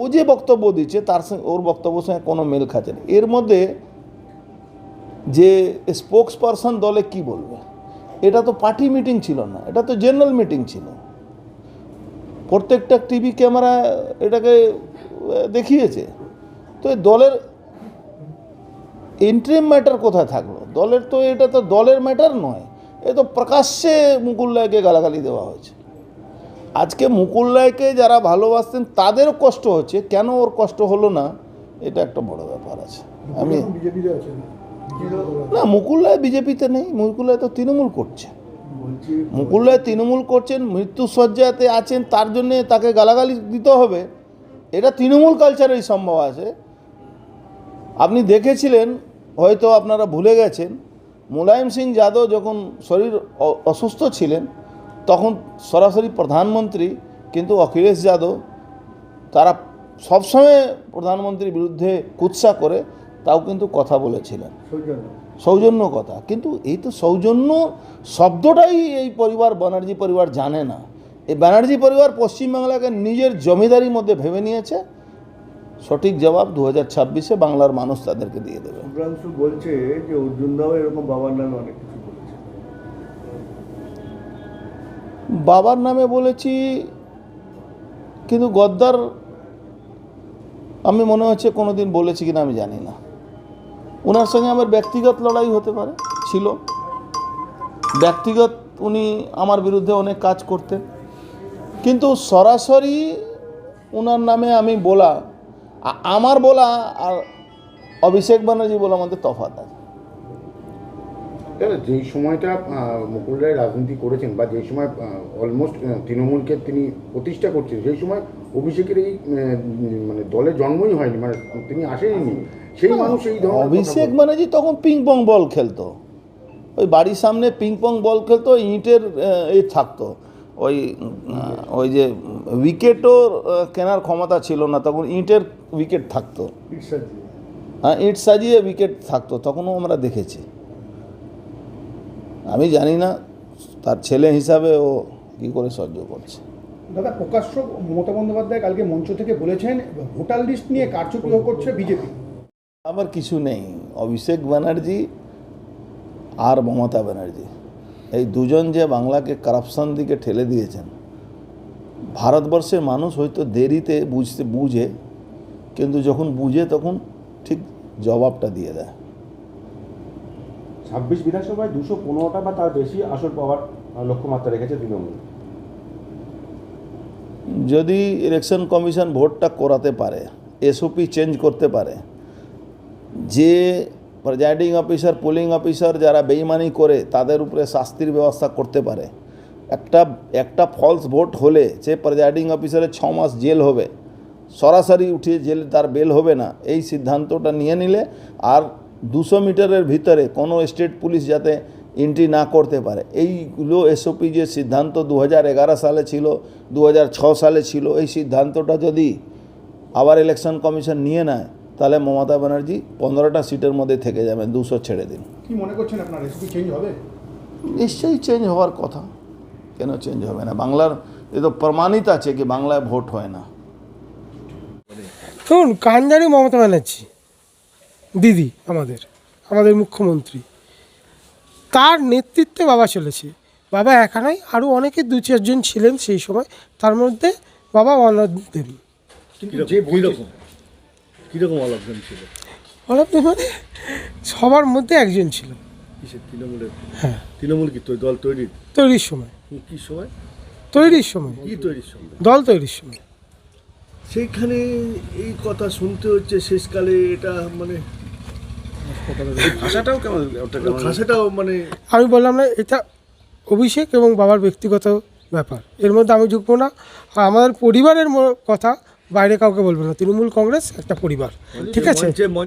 ও যে বক্তব্য দিচ্ছে, তার সঙ্গে ওর বক্তব্যের সঙ্গে কোনো মেল খাচ্ছে না। এর মধ্যে যে স্পোক্স পারসন দলে কি বলবে? এটা তো পার্টি মিটিং ছিল না, এটা তো জেনারেল মিটিং ছিল। প্রত্যেকটা টিভি ক্যামেরা এটাকে দেখিয়েছে। তো দলের ইন্টারিম ম্যাটার কোথায় থাকল? দলের তো এটা তো দলের ম্যাটার নয়, এ তো প্রকাশ্যে মুকুল রায়কে গালাগালি দেওয়া হয়েছে। আজকে মুকুল রায়কে যারা ভালোবাসতেন তাদেরও কষ্ট হচ্ছে। কেন ওর কষ্ট হলো না? এটা একটা বড় ব্যাপার আছে। আমি না? মুকুল রায় বিজেপিতে নেই। মুকুল রায় তো তৃণমূল করছে। মুকুল রায় তৃণমূল করছেন মৃত্যুসজ্জাতে আছেন তার জন্যে তাকে গালাগালি দিতে হবে। এটা তৃণমূল কালচারেই সম্ভব আছে। আপনি দেখেছিলেন হয়তো আপনারা ভুলে গেছেন মুলায়ম সিং যাদব যখন শরীর অসুস্থ ছিলেন তখন সরাসরি প্রধানমন্ত্রী কিন্তু অখিলেশ যাদব তারা সবসময় প্রধানমন্ত্রীর বিরুদ্ধে কুৎসা করে তাও কিন্তু কথা বলেছিলেন। সৌজন্য। কথা। কিন্তু এই তো সৌজন্য শব্দটাই এই পরিবার ব্যানার্জি পরিবার জানে না। এই ব্যানার্জি পরিবার পশ্চিমবাংলাকে নিজের জমিদারির মধ্যে ভেবে নিয়েছে। সঠিক জবাব দু হাজার ছাব্বিশে বাংলার মানুষ তাদেরকে দিয়ে দেবে। বলছে যে অর্জুন দাও এরকম বাবার নামে অনেক কিছু বাবার নামে বলেছি, কিন্তু গদ্দার, আমি মনে হচ্ছে কোনো দিন বলেছি কিনা আমি জানি না। ওনার সঙ্গে আমার ব্যক্তিগত লড়াই হতে পারে, ছিল। ব্যক্তিগত উনি আমার বিরুদ্ধে অনেক কাজ করতেন। কিন্তু সরাসরি ওনার নামে আমি বলা আমার বলা আর অভিষেক ব্যানার্জি বলা আমাদের তফাৎ আছে। যেই সময়টা মুকুল রায় রাজনীতি করেছেন বা যে সময় অলমোস্ট তৃণমূলকে তিনি প্রতিষ্ঠা করছেন সেই সময় অভিষেকের এই মানে দলে জন্মই হয়নি মানে তিনি আসেননি। সেই মানুষ এই ধরনের অভিষেক বলছেন। ব্যানার্জি তখন পিং পং বল খেলতো। ওই বাড়ির সামনে পিং পং বল খেলতো ইঁটের এ থাকতো। ওই ওই যে উইকেটও কেনার ক্ষমতা ছিল না তখন ইঁটের উইকেট থাকতো। হ্যাঁ ইট সাজিয়ে উইকেট থাকতো তখনও আমরা দেখেছি। আমি জানি না তার ছেলে হিসাবে ও কী করে সহ্য করছে। দাদা প্রকাশ্য মমতা বন্দ্যোপাধ্যায় কালকে মঞ্চ থেকে বলেছেন ভোটার লিস্ট নিয়ে কারচুপি করছে বিজেপি। আমার কিছু নেই। অভিষেক ব্যানার্জি আর মমতা ব্যানার্জি। এই দুজন যে বাংলাকে কারাপশন দিকে ঠেলে দিয়েছেন ভারতবর্ষের মানুষ হয়তো দেরিতে বুঝতে বুঝে কিন্তু যখন বুঝে তখন ঠিক জবাবটা দিয়ে দেয়। ছাব্বিশ বিধানসভায় দুশো পনেরোটা বা তার বেশি আসন পাওয়ার লক্ষ্যমাত্রা রেখেছে তৃণমূল। যদি ইলেকশন কমিশন ভোটটা করাতে পারে এসওপি চেঞ্জ করতে পারে, যে প্রেজাইডিং অফিসার, পোলিং অফিসার যারা বেইমানি করে, তাদের উপরে শাস্তির ব্যবস্থা করতে পারে, একটা একটা ফলস ভোট হলে সে প্রেজাইডিং অফিসারের ছ মাস জেল হবে, সরাসরি উঠিয়ে জেলে তার বেল হবে না, এই সিদ্ধান্তটা নিয়ে নিলে আর দুশো মিটারের ভিতরে কোনো স্টেট পুলিশ যাতে এন্ট্রি না করতে পারে। এইগুলো এসওপি যে সিদ্ধান্ত দু হাজার এগারো সালে ছিল দু সালে ছিল এই সিদ্ধান্তটা যদি আবার ইলেকশন কমিশন নিয়ে নেয় তাহলে মমতা ব্যানার্জি পনেরোটা সিটের মধ্যে থেকে যাবে দুশো ছেড়ে দিন। কি মনে করছেন আপনার রেসিপি চেঞ্জ হবে? নিশ্চয়ই চেঞ্জ হওয়ার কথা। কেন চেঞ্জ হবে না? বাংলার এ তো প্রমাণিত আছে কি বাংলায় ভোট হয় না। দেখুন কাঞ্জারি মমতা ব্যানার্জি। দিদি আমাদের আমাদের মুখ্যমন্ত্রী। তার নেতৃত্বে বাবা চলেছে। বাবা একা নাই আরও অনেকে দু চারজন ছিলেন সেই সময়। তার মধ্যে বাবা অনাথ দেব। কিন্তু যে কীরকম অলক্ষণ ছিল? মানে সবার মধ্যে একজন ছিল। তৃণমূলের? হ্যাঁ। তৃণমূল কি দল তৈরি তৈরির সময়। কি সময়? তৈরির সময়। কি তৈরির সময়? দল তৈরির সময়। সেইখানে এই কথা শুনতে হচ্ছে শেষকালে এটা মানে ভাষাটাও কেমন ভাষাটাও মানে আমি বললাম না এটা অভিষেক এবং বাবার ব্যক্তিগত ব্যাপার। এর মধ্যে আমি ঢুকবো না। আর আমাদের পরিবারের কথা বাইরে কাউকে বলব না। তৃণমূল কংগ্রেস একটা পরিবার। ঠিক আছে?